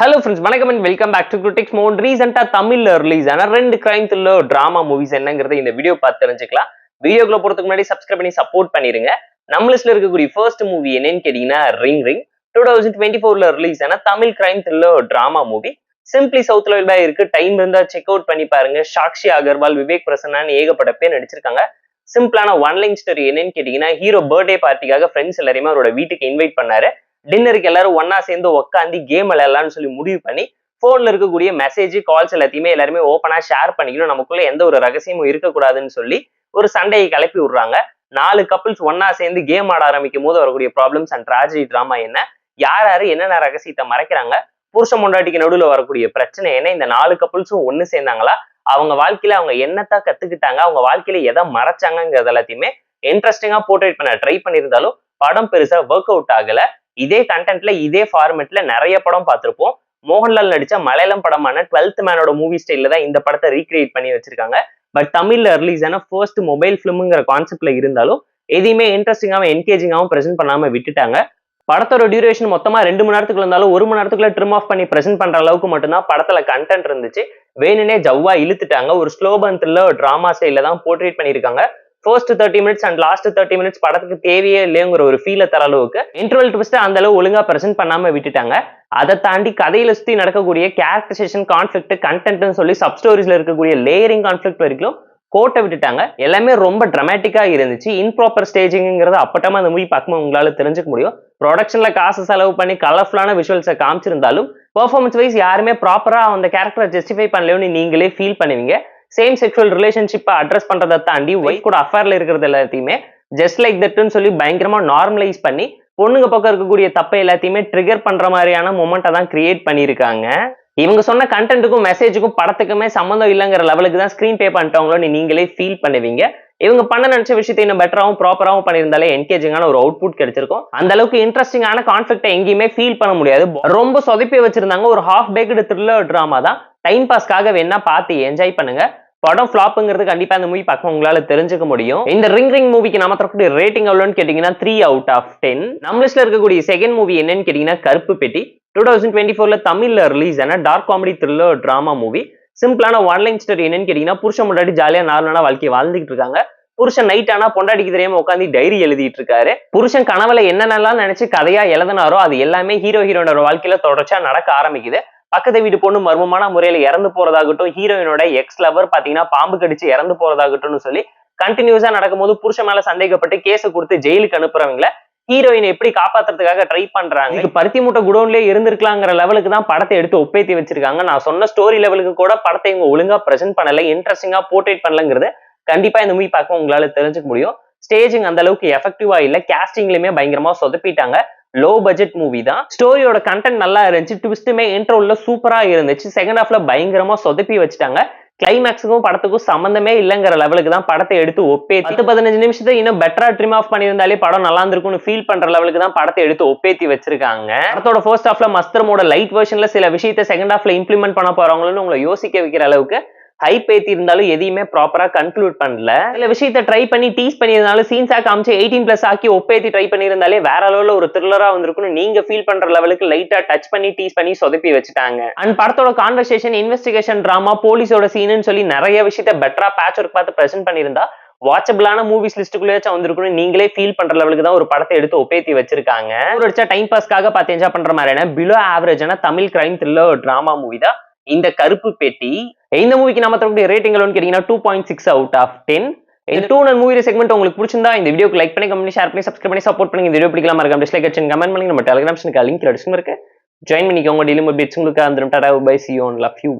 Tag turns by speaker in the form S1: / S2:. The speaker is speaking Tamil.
S1: ஹலோ ஃப்ரெண்ட்ஸ் வணக்கம் and welcome back to critics மோன் ரீசெண்டாக தமிழில் ரிலீஸ் ஆன ரெண்டு கிரைம் த்ரில்லர் டிராமா மூவிஸ் என்னங்கிறத இந்த வீடியோ பார்த்து தெரிஞ்சுக்கலாம். வீடியோக்குள்ள போறதுக்கு முன்னாடி சப்ஸ்கிரைப் பண்ணி சப்போர்ட் பண்ணிருங்க. நம்ம லிஸ்ட்ல இருக்கக்கூடிய ஃபர்ஸ்ட் மூவி என்னன்னு கேட்டிங்கன்னா ring ring two thousand twenty ஃபோர்ல ரிலீஸ் ஆன Tamil crime thriller drama movie simply சவுத்ல வைபா இருக்கு. டைம் இருந்தா செக் அவுட் பண்ணி பாருங்க. சாக்ஷி அகர்வால் விவேக் பிரசன்னான்னு ஏகப்பட பேர் நடிச்சிருக்காங்க. சிம்பிளான ஒன் லைன் ஸ்டோரி என்னன்னு கேட்டீங்கன்னா ஹீரோ பர்த்டே பார்ட்டிக்காக ஃப்ரெண்ட்ஸ் எல்லாரையுமே அவரோட வீட்டுக்கு இன்வைட் பண்ணாரு. டின்னருக்கு எல்லாரும் ஒன்னா சேர்ந்து உட்காந்து கேம் விளையாடலாம்னு சொல்லி முடிவு பண்ணி ஃபோனில் இருக்கக்கூடிய மெசேஜ் கால்ஸ் எல்லாத்தையுமே எல்லாருமே ஓப்பனாக ஷேர் பண்ணிக்கணும். நமக்குள்ள எந்த ஒரு ரகசியமும் இருக்கக்கூடாதுன்னு சொல்லி ஒரு சண்டையை கிளப்பி விடுறாங்க. நாலு கப்புள்ஸ் ஒன்னா சேர்ந்து கேம் ஆட ஆரம்பிக்கும் போது வரக்கூடிய ப்ராப்ளம்ஸ் அண்ட் ட்ராஜடி ட்ராமா என்ன? யார் யாரு என்னென்ன ரகசியத்தை மறைக்கிறாங்க? புருஷ முண்டாட்டிக்கு நடுவில் வரக்கூடிய பிரச்சனை என்ன? இந்த நாலு கப்புள்ஸும் ஒன்று சேர்ந்தாங்களா? அவங்க வாழ்க்கையில அவங்க என்னத்தான் கத்துக்கிட்டாங்க? அவங்க வாழ்க்கையில எதை மறைச்சாங்கிறது எல்லாத்தையுமே இன்ட்ரெஸ்டிங்கா போர்ட்ரேட் பண்ண ட்ரை பண்ணியிருந்தாலும் படம் பெருசா ஒர்க் அவுட் ஆகலை. இதே கண்டென்ட்ல இதே ஃபார்மெட்ல நிறைய படம் பார்த்திருப்போம். மோகன்லால் நடிச்ச மலையாளம் படமான டுவெல்த் மேனோட மூவி ஸ்டைல தான் இந்த படத்தை ரீக்ரியேட் பண்ணி வச்சிருக்காங்க. பட் தமிழ்ல ரிலீஸ் ஆன ஃபர்ஸ்ட் மொபைல் ஃபிலிம்ங்கிற கான்செப்ட்ல இருந்தாலும் எதையுமே இன்ட்ரெஸ்டிங்காகவும் என்கேஜிங்காகவும் ப்ரெசென்ட் பண்ணாம விட்டுட்டாங்க. படத்தோட டியூரேஷன் மொத்தமா ரெண்டு மணி நேரத்துக்குள்ள இருந்தாலும் ஒரு மணி நேரத்துக்குள்ள ட்ரிம் ஆஃப் பண்ணி ப்ரெசென்ட் பண்ற அளவுக்கு மட்டும்தான் படத்துல கண்டென்ட் இருந்துச்சு. வேணுனே ஜவ்வா இழுத்துட்டாங்க. ஒரு ஸ்லோ பந்த்ல ட்ராமா ஸ்டைல தான் போர்ட்ரேட் பண்ணியிருக்காங்க. First thirty minutes and last thirty minutes படத்துக்கு தேவையே இல்லைங்கிற ஒரு ஃபீல தர அளவுக்கு இன்டர்வல் ட்விஸ்ட் அந்த அளவு ஒழுங்கா பிரசன்ட் பண்ணாம விட்டுட்டாங்க. அதை தாண்டி கதையில சுத்தி நடக்கக்கூடிய கேரக்டரைசேஷன் கான்ஃபிளிக்ட் கண்டென்ட்னு சொல்லி சப் ஸ்டோரிஸ்ல இருக்கக்கூடிய லேயரிங் கான்ஃபிளிக்ட் வரைக்கும் கோட்டை விட்டுட்டாங்க. எல்லாமே ரொம்ப ட்ரமேட்டிக்கா இருந்துச்சு. இன்ப்ராப்பர் ஸ்டேஜிங்கிறது அப்பட்டமா அந்த மூவி பார்க்கும்போது உங்களால தெரிஞ்சுக்க முடியும். ப்ரொடக்ஷன்ல காசு செலவு பண்ணி கலர்ஃபுல்லான விஷுவல்ஸை காமிச்சிருந்தாலும் பெர்ஃபார்மன்ஸ் வைஸ் யாருமே ப்ராப்பரா அந்த கேரக்டரை ஜஸ்டிஃபை பண்ணலன்னு நீங்களே ஃபீல் பண்ணுவீங்க. சேம் செக்ஷுவல் ரிலேஷன்ஷிப்பை அட்ரஸ் பண்றதை தாண்டி ஒய்ஃப் கூட அஃபேர்ல இருக்கிறது எல்லாத்தையுமே ஜஸ்ட் லைக் தட்னு சொல்லி பயங்கரமா நார்மலைஸ் பண்ணி பொண்ணுங்க பக்கம் இருக்கக்கூடிய தப்பை எல்லாத்தையுமே ட்ரிகர் பண்ற மாதிரியான மொமெண்ட்டை தான் கிரியேட் பண்ணியிருக்காங்க. இவங்க சொன்ன கண்டென்ட்டுக்கும் மெசேஜுக்கும் படத்துக்குமே சம்மந்தம் இல்லைங்கிற லெவலுக்கு தான் ஸ்க்ரீன் பே பண்ணிட்டவங்களோ நீங்களே ஃபீல் பண்ணுவீங்க. இவங்க பண்ண நினைச்ச விஷயத்தை இன்னும் பெட்டராகவும் ப்ராப்பராகவும் பண்ணியிருந்தாலே என்கேஜிங்கான ஒரு அவுட்புட் கிடைச்சிருக்கும். அந்த அளவுக்கு இன்ட்ரெஸ்டிங்கான கான்ஃபிளிக்டை எங்கேயுமே ஃபீல் பண்ண முடியாது. ரொம்ப சொதப்பி வச்சிருந்தாங்க. ஒரு ஹாஃப் பேக்டு த்ரில்லர் ட்ராமா தான் டைம் பாஸ்க்காக வேணா பார்த்து என்ஜாய் பண்ணுங்க. படம் ஃபிளாப்புங்கிறது கண்டிப்பா இந்த மூவி பார்க்க உங்களால தெரிஞ்சுக்க முடியும். இந்த ரிங் ரிங் மூவிக்கு நம்ம தரக்கூடிய ரேட்டிங் எவ்வளோன்னு கேட்டீங்கன்னா த்ரீ அவுட் ஆஃப் டென் நம்ம லிஸ்ட்ல இருக்கக்கூடிய செகண்ட் மூவி என்னன்னு கேட்டீங்கன்னா கருப்பு பெட்டி. டூ தௌசண்ட் டுவெண்ட்டி ஃபோர்ல தமிழ்ல ரிலீஸ் ஆன dark comedy thriller drama movie சிம்பிளான ஒன்லைன் ஸ்டோரி என்னன்னு கேட்டீங்கன்னா புருஷன் முன்னாடி ஜாலியா நார்மலான வாழ்க்கையை வாழ்ந்துகிட்டு இருக்காங்க. புருஷன் நைட் ஆனா பொண்டாடிக்கு தெரியாம உட்காந்து டைரி எழுதிட்டு இருக்காரு. புருஷன் கனவுல என்னென்னலாம் நினைச்சு கதையா எழுதினாரோ அது எல்லாமே ஹீரோ ஹீரோனோட வாழ்க்கையில தொடர்ச்சியா நடக்க ஆரம்பிக்குது. பக்கத்து வீட்டு பொண்ணு மர்மமான முறையில இறந்து போறதாகட்டும் ஹீரோயினோட எக்ஸ் லவர் பாத்தீங்கன்னா பாம்பு கடிச்சு இறந்து போறதாகட்டும்னு சொல்லி கண்டினியூஸா நடக்கும்போது புருஷன் மேல சந்தேகப்பட்டு கேஸை கொடுத்து ஜெயிலுக்கு அனுப்புறவங்கள ஹீரோயினை எப்படி காப்பாத்துறதுக்காக ட்ரை பண்றாங்க? பருத்தி மூட்டை குடோன்லயே இருந்திருக்கலாங்கிற லெவலுக்கு தான் படத்தை எடுத்து ஒப்பேத்தி வச்சிருக்காங்க. நான் சொன்ன ஸ்டோரி லெவலுக்கு கூட படத்தை இவங்க ஒழுங்கா பிரசென்ட் பண்ணல இன்ட்ரெஸ்டிங்கா போர்ட்ரேட் பண்ணலங்கிறது கண்டிப்பா இந்த மூவி பார்க்க உங்களால தெரிஞ்சுக்க முடியும். ஸ்டேஜிங் அந்த அளவுக்கு எஃபெக்டிவா இல்ல கேஸ்டிங்லயுமே பயங்கரமா சொதப்பிட்டாங்க. லோ பட்ஜெட் மூவி தான். ஸ்டோரியோட கண்டென்ட் நல்லா இருந்துச்சு. ட்விஸ்ட்டுமே இன்ட்ரோல சூப்பரா இருந்துச்சு. செகண்ட் ஹாஃப்ல பயங்கரமா சொதப்பி வச்சுட்டாங்க. கிளைமேக்ஸுக்கும் படத்துக்கும் சம்மந்தமே இல்லைங்கிற லெவலுக்கு தான் படத்தை எடுத்து ஒப்பேத்தி. பத்து பதினஞ்சு நிமிஷத்தை இன்னும் பெட்டரா ட்ரிம் ஆஃப் பண்ணியிருந்தாலே படம் நல்லா இருந்திருக்கும்னு ஃபீல் பண்ற லெவலுக்கு தான் படத்தை எடுத்து ஒப்பேத்தி வச்சிருக்காங்க. படத்தோட ஃபர்ஸ்ட் ஹாஃப்ல மஸ்தரமோட லைட் வெர்ஷன்ல சில விஷயத்தை செகண்ட் ஹாஃப்ல இம்ப்ளிமெண்ட் பண்ண போறவங்களும் உங்களை யோசிக்க வைக்கிற அளவுக்கு ஹைப் ஏத்தி இருந்தாலும் எதையுமே ப்ராப்பரா கன்க்ளூட் பண்ணல. சில விஷயத்த ட்ரை பண்ணி டீஸ் பண்ணியிருந்தாலும் சீன்ஸாக காமிச்சு எயிட்டீன் பிளஸ் ஆக்கி ஒப்பேத்தி ட்ரை பண்ணியிருந்தாலே வேற அளவுல ஒரு த்ரில்லரா வந்திருக்கும்னு நீங்க ஃபீல் பண்ற லெவலுக்கு லைட்டா டச் பண்ணி டீஸ் பண்ணி சொதப்பி வச்சுட்டாங்க. அண்ட் படத்தோட கான்வர்சேஷன் இன்வெஸ்டிகேஷன் டிராமா போலீஸோட சீனுன்னு சொல்லி நிறைய விஷயத்த பெட்டரா பேட்ச் ஒர்க் பார்த்து பிரசென்ட் பண்ணியிருந்தா வாட்சபிளான மூவிஸ் லிஸ்ட்டுக்குள்ளேயாச்சும் வந்திருக்குன்னு நீங்களே ஃபீல் பண்ற லெவலுக்கு தான் ஒரு படத்தை எடுத்து ஒப்பேத்தி வச்சிருக்காங்க. ஒரு அடிச்சா டைம் பாஸ்க்காக பார்த்து என்ஜாய் பண்ற மாதிரியான பிலோ ஆவரேஜான Tamil crime thriller drama movie தான் இந்த கருப்பு பெட்டி இந்த மூவிக்கு நம்ம தரக்கூடிய ரேட்டிங் எவ்வளோன்னு கேட்டீங்கன்னா two point six out of ten இந்த டூ நன் மூவி செக்மெண்ட் உங்களுக்கு பிடிச்சிருந்தா இந்த வீடியோக்கு லைக் பண்ணி கமெண்ட் ஷேர் பண்ணி சப்ஸ்கிரைப் பண்ணி சப்போர்ட் பண்ணி இந்த வீடியோ பிடிக்கலாம் மறக்காம டிஸ்லைக் அடிச்சு கமெண்ட் பண்ணி நம்ம டெலிகிராம் லிங்க் டிஸ்கிரிப்ஷன் இருக்கு. ஜாயின் பண்ணிக்கோங்க. டெய்லி அப்டேட்ஸ் உங்களுக்கு அந்த tata bye see one love you